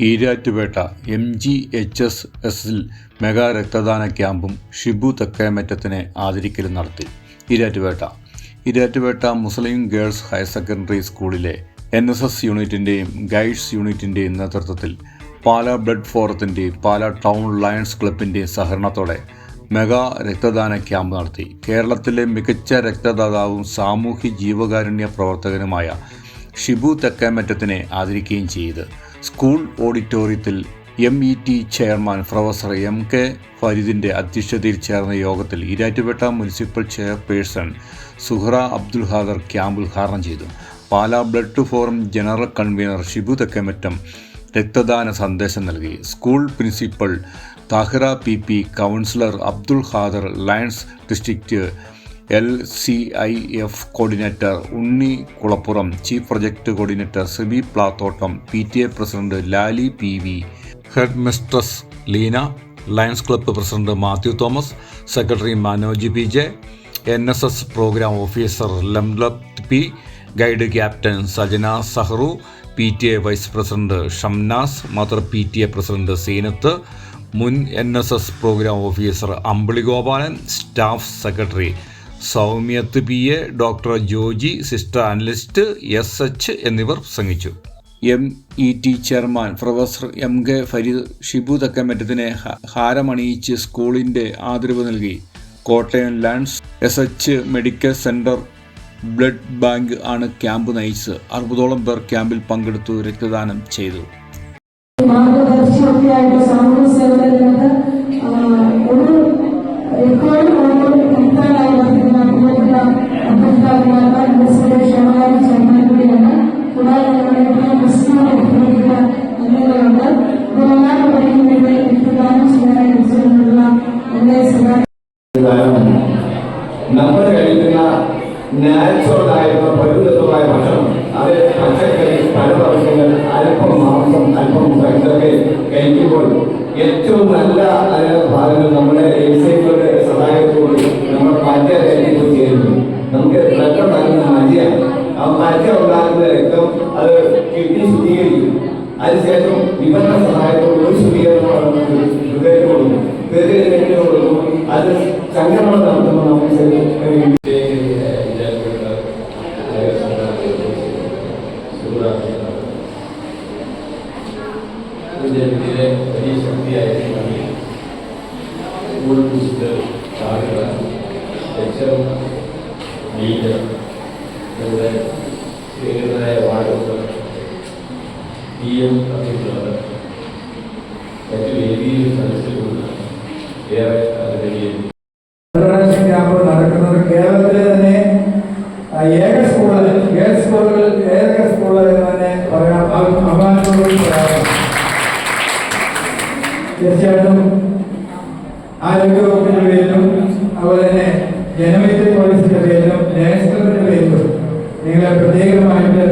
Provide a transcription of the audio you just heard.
Erattupetta M G H S എസിൽ mega രക്തദാന ക്യാമ്പും ഷിബു തെക്കേമറ്റത്തിനെ ആദരിക്കലും നടത്തി. Erattupetta. Erattupetta Muslim girls higher secondary സ്കൂളിലെ എൻ എസ് എസ് യൂണിറ്റിന്റെയും ഗൈഡ്സ് യൂണിറ്റിന്റെയും നേതൃത്വത്തിൽ പാല ബ്ലഡ് ഫോറത്തിന്റെയും പാല ടൗൺ ലയൺസ് ക്ലബിന്റെയും സഹകരണത്തോടെ മെഗാ രക്തദാന ക്യാമ്പ് നടത്തി. കേരളത്തിലെ മികച്ച രക്തദാതാവും സാമൂഹ്യ ജീവകാരുണ്യ പ്രവർത്തകനുമായ ഷിബു തെക്കേമറ്റത്തിനെ ആദരിക്കുകയും ചെയ്ത്. സ്കൂൾ ഓഡിറ്റോറിയത്തിൽ M E T chairman professor M K ഫരീദിന്റെ അധ്യക്ഷതയിൽ ചേർന്ന യോഗത്തിൽ Erattupetta municipal chairperson Suhra Abdul Hadar camp ഉദ്ഘാടനം ചെയ്തു. Pala blood forum general convener Shibu Thekkemattam രക്തദാന സന്ദേശം നൽകി. School principal Thahira P P councillor Abdul Khader lions district L C I F coordinator Unni Kulappuram chief project coordinator Sibi Plathottam P T A president Lali P V head mistress Leena lions club president Mathew Thomas secretary Manoj P J N S S programme officer Lamlath P guide captain Sajana Saharu P T A vice president Shamnas mother P T A president Seenath മുൻ N S S programme officer Ambili Gopalan staff secretary Soumyath P A doctor Joji sister analyst S H എന്നിവർ പ്രസംഗിച്ചു. M E T chairman professor M K Fareed Shibu തക്കമറ്റത്തിനെ ഹാരമണിയിച്ച് സ്കൂളിന്റെ ആദരവ് നൽകി. Kottayam lands S H medical centre blood bank ആണ് camp നയിച്ച് അറുപതോളം പേർ ക്യാമ്പിൽ പങ്കെടുത്തു രക്തദാനം ചെയ്തു. നമ്മൾ കഴിക്കുന്ന നാച്ചുറൽ ആയിട്ടുള്ള പ്രകൃതിദത്തമായ ഭക്ഷണം അത് പച്ചക്കറി പഴവർഗങ്ങൾ അല്പം മാംസം അല്പം ഇതൊക്കെ കഴിക്കുമ്പോൾ ഏറ്റവും നല്ല അതിന്റെ ഭാഗങ്ങൾ നമ്മുടെ എക്സൈറ്റുകളുടെ സഹായത്തോട് നമ്മൾ പച്ച രക്തത്തിൽ ചേരുന്നു നമുക്ക് രക്തം നൽകുന്ന മജ്ജയാണ്. ആ മജ്ജ ഉണ്ടാക്കുന്ന രക്തം അത് കിഡ്നി ശുദ്ധീകരിക്കും. അതിനുശേഷം വിവരണ സഹായത്തോട് ഒരു ശുദ്ധീകരണം നമുക്ക് ഹൃദയത്തിൽ കൊടുക്കും ഹൃദയത്തിന് കൊടുക്കും. അത് സംക്രമണം ഇതിലെ വലിയ ശക്തിയായിരുന്നു സ്കൂൾ വിസിറ്റ് ആളുകൾ എച്ചം ലീഡർ നമ്മുടെ സ്വീകൃതനായ വാർഡ് പി എം അഭിപ്രായ മറ്റു വേദിയിൽ സദസ്സിലുള്ള ഏറെ ആദരണീയം ഇന്റർനാഷണൽ ക്യാമ്പ് നടക്കുന്നത് കേരളത്തിലെ തന്നെ ആ, ഏക സ്കൂള് ഗേൾസ് സ്കൂളുകൾ ഏക സ്കൂള് എന്ന് തന്നെ പറയാം അഭി- അഭിമാനത്തോടുകൂടി പറയാം തീർച്ചയായിട്ടും ആരോഗ്യവകുപ്പിന്റെ പേരിലും അതുപോലെ തന്നെ ജനവൈദ്യ പോലീസിന്റെ പേരിലും നേഴ്സുകളുടെ പേരിലും നിങ്ങളെ പ്രത്യേകമായിട്ട്